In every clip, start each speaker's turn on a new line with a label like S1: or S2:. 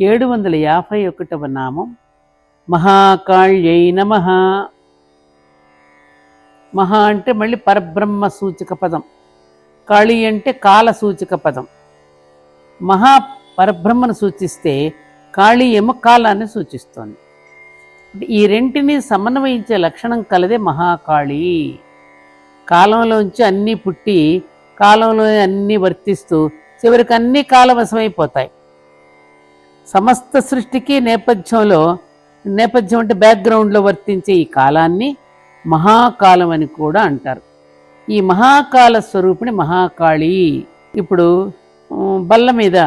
S1: ఏడు వందల యాభై ఒకటవ నామం. మహాకాళ్యై నమ. మహా అంటే మళ్ళీ పరబ్రహ్మ సూచక పదం. కాళి అంటే కాల సూచక పదం. మహా పరబ్రహ్మను సూచిస్తే కాళీ ఏమో కాలాన్ని సూచిస్తోంది. ఈ రెంటిని సమన్వయించే లక్షణం కలదే మహాకాళి. కాలంలోంచి అన్నీ పుట్టి కాలంలో అన్నీ వర్తిస్తూ చివరికి అన్ని కాలవశమైపోతాయి. సమస్త సృష్టికి నేపథ్యంలో నేపథ్యం అంటే బ్యాక్గ్రౌండ్లో వర్తించే ఈ కాలాన్ని మహాకాలం అని కూడా అంటారు. ఈ మహాకాల స్వరూపిణి మహాకాళి ఇప్పుడు బల్ల మీద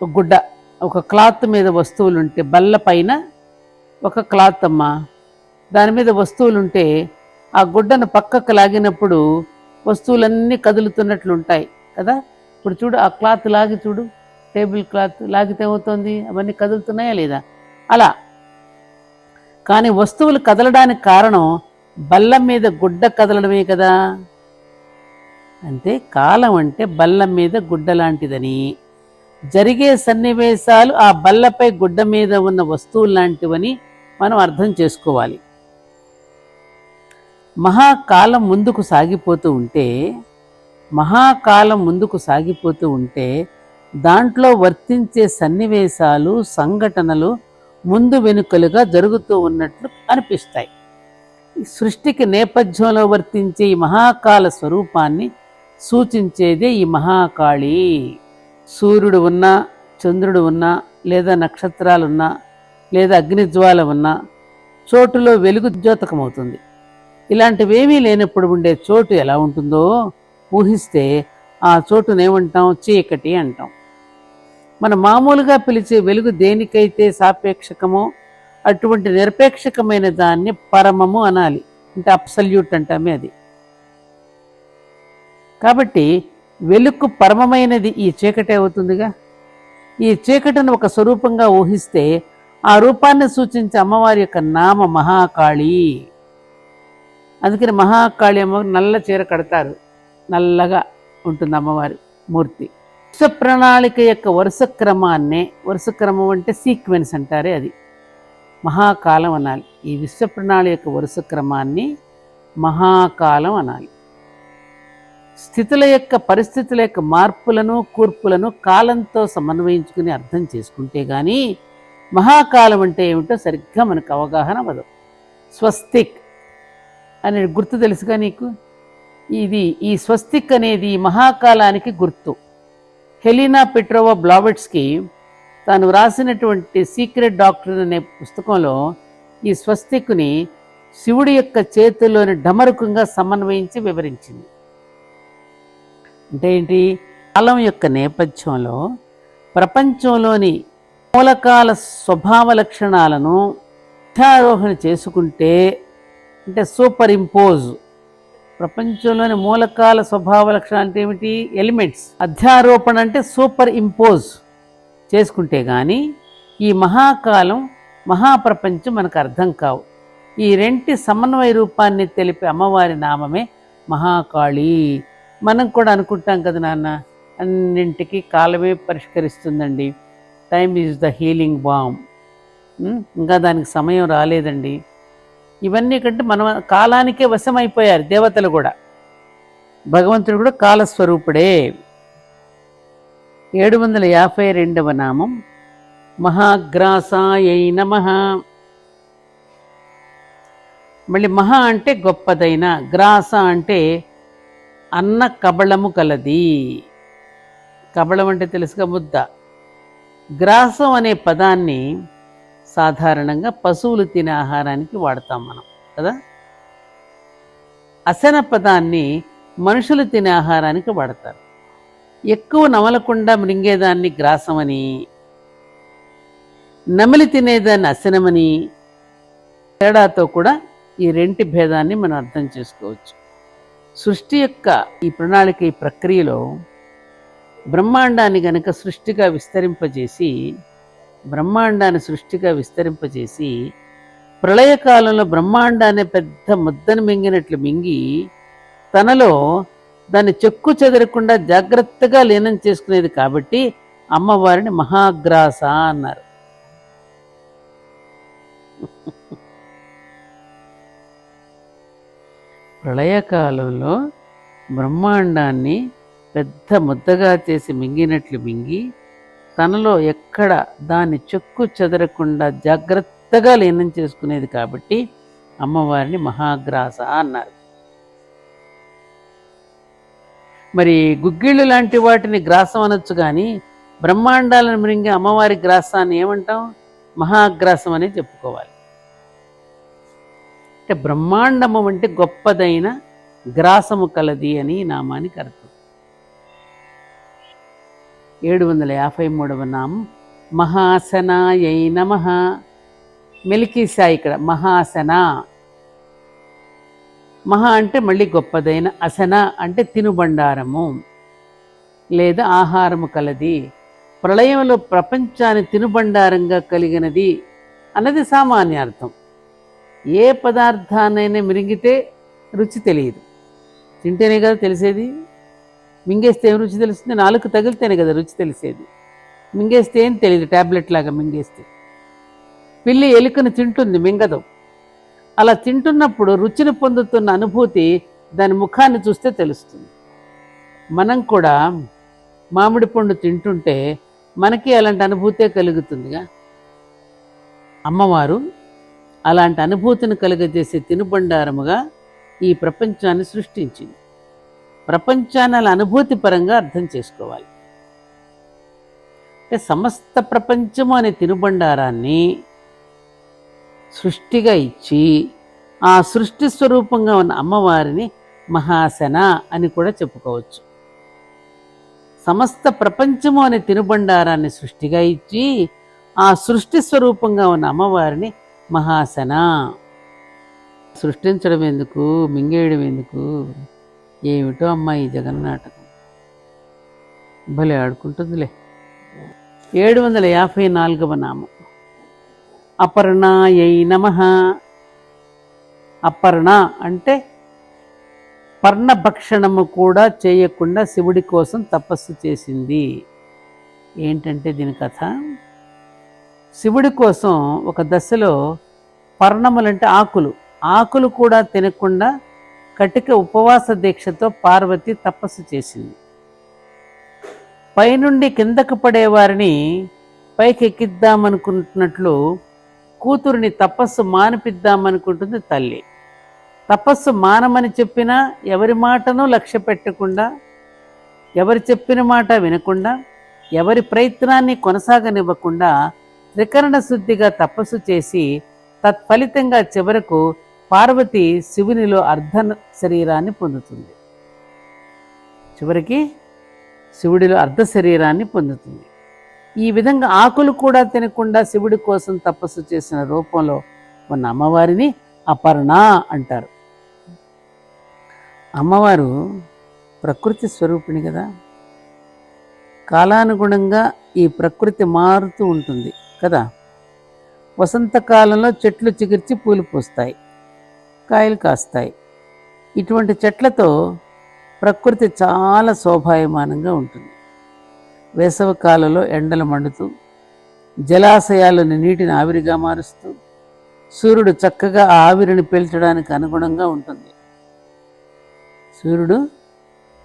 S1: ఒక గుడ్డ ఒక క్లాత్ మీద వస్తువులు ఉంటే బల్ల పైన ఒక క్లాత్ అమ్మ. దాని మీద వస్తువులు ఉంటే ఆ గుడ్డను పక్కకు లాగినప్పుడు వస్తువులన్నీ కదులుతున్నట్లు ఉంటాయి కదా. ఇప్పుడు చూడు ఆ క్లాత్ లాగి చూడు. టేబుల్ క్లాత్ లాగితే అవుతుంది అవన్నీ కదులుతున్నాయా లేదా? అలా. కానీ వస్తువులు కదలడానికి కారణం బల్లం మీద గుడ్డ కదలడమే కదా. అంటే కాలం అంటే బల్లం మీద గుడ్డ లాంటిదని. జరిగే సన్నివేశాలు ఆ బల్లపై గుడ్డ మీద ఉన్న వస్తువులు లాంటివని మనం అర్థం చేసుకోవాలి. మహాకాలం ముందుకు సాగిపోతూ ఉంటే మహాకాలం ముందుకు సాగిపోతూ ఉంటే దాంట్లో వర్తించే సన్నివేశాలు సంఘటనలు ముందు వెనుకలుగా జరుగుతూ ఉన్నట్లు అనిపిస్తాయి. సృష్టికి నేపథ్యంలో వర్తించే ఈ మహాకాల స్వరూపాన్ని సూచించేదే ఈ మహాకాళి. సూర్యుడు ఉన్నా చంద్రుడు ఉన్నా లేదా నక్షత్రాలున్నా లేదా అగ్నిజ్వాల ఉన్నా చోటులో వెలుగు ద్యోతకమవుతుంది. ఇలాంటివేమీ లేనప్పుడు ఉండే చోటు ఎలా ఉంటుందో ఊహిస్తే ఆ చోటునేమంటాం చీకటి అంటాం. మనం మామూలుగా పిలిచే వెలుగు దేనికైతే సాపేక్షకమో అటువంటి నిరపేక్షకమైన దాన్ని పరమము అనాలి. అంటే అప్సల్యూట్ అంటామే అది. కాబట్టి వెలుగు పరమమైనది ఈ చీకటే అవుతుందిగా? ఈ చీకటిని ఒక స్వరూపంగా ఊహిస్తే ఆ రూపాన్ని సూచించే అమ్మవారి యొక్క నామ మహాకాళి. అందుకని మహాకాళి అమ్మవారు నల్ల చీర కడతారు. నల్లగా ఉంటుంది అమ్మవారి మూర్తి. విశ్వ ప్రణాళిక యొక్క వరుస క్రమాన్నే వరుస క్రమం అంటే సీక్వెన్స్ అంటారే అది. మహాకాలం అనాలి. ఈ విశ్వ ప్రణాళిక యొక్క వరుస క్రమాన్ని మహాకాలం అనాలి. స్థితుల యొక్క పరిస్థితుల యొక్క మార్పులను కూర్పులను కాలంతో సమన్వయించుకుని అర్థం చేసుకుంటే కానీ మహాకాలం అంటే ఏమిటో సరిగ్గా మనకు అవగాహన అవ్వదు. స్వస్తిక్ అనే గుర్తు తెలుసుగా నీకు? ఇది ఈ స్వస్తిక్ అనేది మహాకాలానికి గుర్తు. హెలీనా పెట్రోవా బ్లావెట్స్కి తాను వ్రాసినటువంటి సీక్రెట్ డాక్టర్ అనే పుస్తకంలో ఈ స్వస్తికుని శివుడి యొక్క చేతిలోని ఢమరుకంగా సమన్వయించి వివరించింది. అంటే ఏంటి? కాలం యొక్క నేపథ్యంలో ప్రపంచంలోని మూలకాల స్వభావ లక్షణాలను అధ్యారోహణ చేసుకుంటే అంటే సూపర్ ఇంపోజ్ ప్రపంచంలోని మూలకాల స్వభావ లక్షణం అంటే ఏమిటి? ఎలిమెంట్స్. అధ్యారోపణ అంటే సూపర్ ఇంపోజ్ చేసుకుంటే కానీ ఈ మహాకాలం మహాప్రపంచం మనకు అర్థం కావు. ఈ రెంటి సమన్వయ రూపాన్ని తెలిపే అమ్మవారి నామమే మహాకాళి. మనం కూడా అనుకుంటాం కదా నాన్న అన్నింటికి కాలమే పరిష్కరిస్తుందండి. Time is the healing balm ఇంకా దానికి సమయం రాలేదండి. ఇవన్నీ కంటే మనం కాలానికే వశమైపోయారు దేవతలు కూడా. భగవంతుడు కూడా కాలస్వరూపుడే. ఏడు వందల యాభై రెండవ నామం. మహాగ్రాసాయై నమ. మళ్ళీ మహా అంటే గొప్పదైన గ్రాస అంటే అన్న కబళము కలది. కబళం అంటే తెలుసుగా ముద్ద. గ్రాసం అనే పదాన్ని సాధారణంగా పశువులు తినే ఆహారానికి వాడతాం మనం కదా? అసన పదాన్ని మనుషులు తినే ఆహారానికి వాడతారు. ఎక్కువ నమలకుండా మృంగేదాన్ని గ్రాసమని నమిలి తినేదాన్ని అసనమని తేడాతో కూడా ఈ రెంటి భేదాన్ని మనం అర్థం చేసుకోవచ్చు. సృష్టి యొక్క ఈ ప్రణాళిక ఈ ప్రక్రియలో బ్రహ్మాండాన్ని గనక సృష్టిగా విస్తరింపజేసి బ్రహ్మాండాన్ని సృష్టిగా విస్తరింపజేసి ప్రళయకాలంలో బ్రహ్మాండాన్ని పెద్ద ముద్దను మింగినట్లు మింగి తనలో దాన్ని చెక్కు చెదరకుండా జాగ్రత్తగా లీనం చేసుకునేది కాబట్టి అమ్మవారిని మహాగ్రాస అన్నారు. ప్రళయకాలంలో బ్రహ్మాండాన్ని పెద్ద ముద్దగా చేసి మింగినట్లు మింగి తనలో ఎక్కడ దాన్ని చెక్కు చెదరకుండా జాగ్రత్తగా లీనం చేసుకునేది కాబట్టి అమ్మవారిని మహాగ్రాస అన్నారు. మరి గుగ్గిళ్ళు లాంటి వాటిని గ్రాసం అనొచ్చు కానీ బ్రహ్మాండాలను మృంగి అమ్మవారి గ్రాసాన్ని ఏమంటాం? మహాగ్రాసం అనే చెప్పుకోవాలి. అంటే బ్రహ్మాండము అంటే గొప్పదైన గ్రాసము కలది అని ఈ నామానికి అర్థం. ఏడు వందల యాభై మూడవ నామం. మహాసనాయై నమ. మెలికీసా ఇక్కడ మహాసన. మహా అంటే మళ్ళీ గొప్పదైన అసన అంటే తినుబండారము. లేదా ఆహారము కలది. ప్రళయంలో ప్రపంచాన్ని తినుబండారంగా కలిగినది అన్నది సామాన్య అర్థం ఏ పదార్థాన్నైనా మిరిగితే రుచి తెలియదు. తింటేనే కదా తెలిసేది? మింగేస్తే ఏం రుచి తెలుస్తుంది? నాలుగు తగిలితేనే కదా రుచి తెలిసేది. మింగేస్తే ఏం తెలియదు ట్యాబ్లెట్ లాగా మింగేస్తే. పిల్లి ఎలుకను తింటుంది మింగదు. అలా తింటున్నప్పుడు రుచిని పొందుతున్న అనుభూతి దాని ముఖాన్ని చూస్తే తెలుస్తుంది. మనం కూడా మామిడి పండు తింటుంటే మనకి అలాంటి అనుభూతే కలుగుతుందిగా. అమ్మవారు అలాంటి అనుభూతిని కలుగజేసే తినుబండారముగా ఈ ప్రపంచాన్ని సృష్టించింది. ప్రపంచాన్ని అనుభూతి పరంగా అర్థం చేసుకోవాలి. అంటే సమస్త ప్రపంచము అనే తినుబండారాన్ని సృష్టిగా ఇచ్చి ఆ సృష్టి స్వరూపంగా ఉన్న అమ్మవారిని మహాసన అని కూడా చెప్పుకోవచ్చు. సమస్త ప్రపంచము అనే తినుబండారాన్ని సృష్టిగా ఇచ్చి ఆ సృష్టి స్వరూపంగా ఉన్న అమ్మవారిని మహాసన. సృష్టించడం ఎందుకు? మింగేయడం ఎందుకు? ఏమిటో అమ్మాయి జగన్ నాటకం. భలే ఆడుకుంటుందిలే. ఏడు వందల యాభై నాలుగవ నామం. అపర్ణాయై నమ. అపర్ణ అంటే పర్ణభక్షణము కూడా చేయకుండా శివుడి కోసం తపస్సు చేసింది. ఏంటంటే దీని కథ? శివుడి కోసం ఒక దశలో పర్ణములంటే ఆకులు. ఆకులు కూడా తినకుండా కటిక ఉపవాస దీక్షతో పార్వతి తపస్సు చేసింది. పైనుండి కిందకు పడేవారిని పైకెక్కిద్దామనుకుంటున్నట్లు కూతురిని తపస్సు మానిపిద్దామనుకుంటుంది తల్లి. తపస్సు మానమని చెప్పినా ఎవరి మాటను లక్ష్య పెట్టకుండా ఎవరు చెప్పిన మాట వినకుండా ఎవరి ప్రయత్నాన్ని కొనసాగనివ్వకుండా త్రికరణ శుద్ధిగా తపస్సు చేసి తత్ఫలితంగా చివరకు పార్వతి శివునిలో అర్ధ శరీరాన్ని పొందుతుంది. చివరికి శివుడిలో అర్ధ శరీరాన్ని పొందుతుంది. ఈ విధంగా ఆకులు కూడా తినకుండా శివుడి కోసం తపస్సు చేసిన రూపంలో ఉన్న అమ్మవారిని అపర్ణ అంటారు. అమ్మవారు ప్రకృతి స్వరూపిణి కదా. కాలానుగుణంగా ఈ ప్రకృతి మారుతూ ఉంటుంది కదా. వసంతకాలంలో చెట్లు చిగిర్చి పూలు పూస్తాయి. కాయలు కాస్తాయి. ఇటువంటి చెట్లతో ప్రకృతి చాలా శోభాయమానంగా ఉంటుంది. వేసవ కాలంలో ఎండలు మండుతూ జలాశయాలను నీటిని ఆవిరిగా మారుస్తూ సూర్యుడు చక్కగా ఆవిరిని పీల్చడానికి అనుగుణంగా ఉంటుంది. సూర్యుడు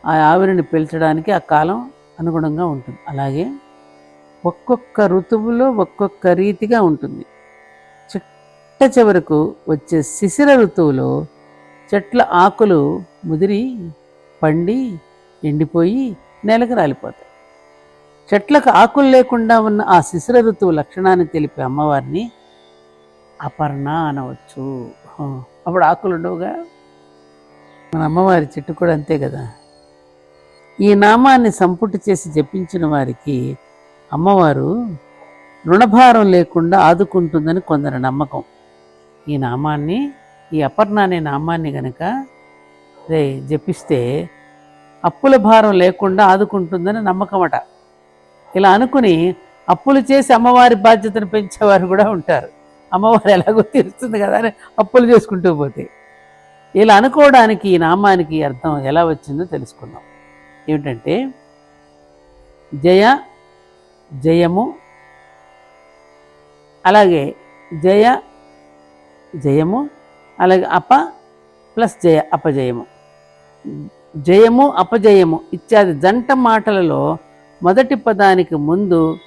S1: ఆ ఆవిరిని పీల్చడానికి ఆ కాలం అనుగుణంగా ఉంటుంది. అలాగే ఒక్కొక్క ఋతువులో ఒక్కొక్క రీతిగా ఉంటుంది. చిట్ట చివరకు వచ్చే శిశిర ఋతువులో చెట్ల ఆకులు ముదిరి పండి ఎండిపోయి నేలకు రాలిపోతాయి. చెట్లకు ఆకులు లేకుండా ఉన్న ఆ శిశిర ఋతువు లక్షణాన్ని తెలిపే అమ్మవారిని అపర్ణ అనవచ్చు. అప్పుడు ఆకులు ఉండవుగా? మన అమ్మవారి చెట్టు కూడా అంతే కదా? ఈ నామాన్ని సంపుటి చేసి జపించిన వారికి అమ్మవారు రుణభారం లేకుండా ఆదుకుంటుందని కొందరి నమ్మకం. ఈ నామాన్ని ఈ అపర్ణ అనే నామాన్ని గనక రే జపిస్తే అప్పుల భారం లేకుండా ఆదుకుంటుందని నమ్మకమట. ఇలా అనుకుని అప్పులు చేసి అమ్మవారి బాధ్యతను పెంచేవారు కూడా ఉంటారు. అమ్మవారు ఎలాగో తీరుస్తుంది కదా అని అప్పులు చేసుకుంటూ పోతే. ఇలా అనుకోవడానికి ఈ నామానికి అర్థం ఎలా వచ్చిందో తెలుసుకుందాం. ఏమిటంటే జయ జయము అలాగే జయ జయము అలాగే అప ప్లస్ జయ అపజయము. జయము అపజయము ఇత్యాది జంట మాటలలో మొదటి పదానికి ముందు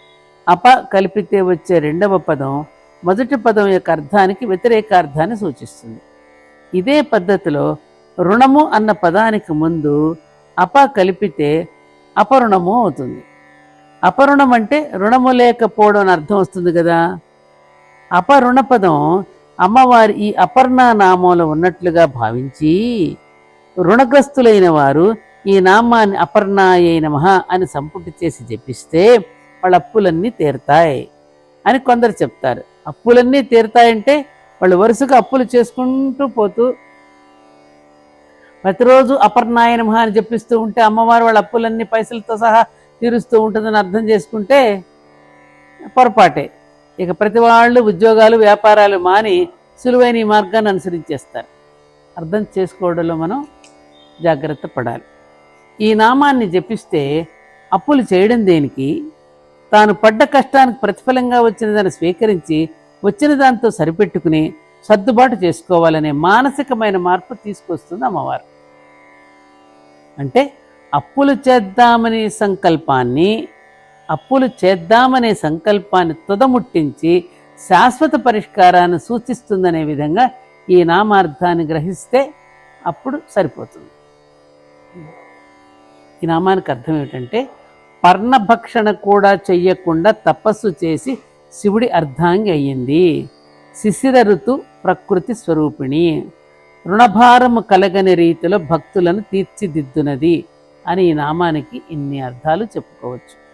S1: అప కలిపితే వచ్చే రెండవ పదం మొదటి పదం యొక్క అర్థానికి వ్యతిరేక అర్థాన్ని సూచిస్తుంది. ఇదే పద్ధతిలో రుణము అన్న పదానికి ముందు అప కలిపితే అపరుణము అవుతుంది. అపరుణం అంటే రుణము లేకపోవడం అని అర్థం వస్తుంది కదా. అపరుణ పదం అమ్మవారి ఈ అపర్ణ నామంలో ఉన్నట్లుగా భావించి రుణగ్రస్తులైన వారు ఈ నామాన్ని అపర్ణాయే నమ అని సంపుటి చేసి జపిస్తే వాళ్ళ అప్పులన్నీ తీరుతాయి అని కొందరు చెప్తారు. అప్పులన్నీ తీరుతాయంటే వాళ్ళు వరుసగా అప్పులు చేసుకుంటూ పోతూ ప్రతిరోజు అపర్ణాయ నమ అని చెప్పిస్తూ ఉంటే అమ్మవారు వాళ్ళ అప్పులన్నీ పైసలతో సహా తీరుస్తూ ఉంటుందని అర్థం చేసుకుంటే పొరపాటే. ఇక ప్రతి వాళ్ళు ఉద్యోగాలు వ్యాపారాలు మాని సులువైన ఈ మార్గాన్ని అనుసరించేస్తారు. అర్థం చేసుకోవడంలో మనం జాగ్రత్త పడాలి. ఈ నామాన్ని జపిస్తే అప్పులు చేయడం దేనికి? తాను పడ్డ కష్టానికి ప్రతిఫలంగా వచ్చిన దాన్ని స్వీకరించి వచ్చిన దాంతో సరిపెట్టుకుని సర్దుబాటు చేసుకోవాలనే మానసికమైన మార్పు తీసుకొస్తుంది అమ్మవారు. అంటే అప్పులు చేద్దామనే సంకల్పాన్ని అప్పులు చేద్దామనే సంకల్పాన్ని తుదముట్టించి శాశ్వత పరిష్కారాన్ని సూచిస్తుందనే విధంగా ఈ నామార్థాన్ని గ్రహిస్తే అప్పుడు సరిపోతుంది. ఈ నామానికి అర్థం ఏమిటంటే పర్ణభక్షణ కూడా చెయ్యకుండా తపస్సు చేసి శివుడి అర్ధాంగి అయ్యింది. శిశిర ఋతు ప్రకృతి స్వరూపిణి. రుణభారము కలగని రీతిలో భక్తులను తీర్చిదిద్దునది అని ఈ నామానికి ఇన్ని అర్థాలు చెప్పుకోవచ్చు.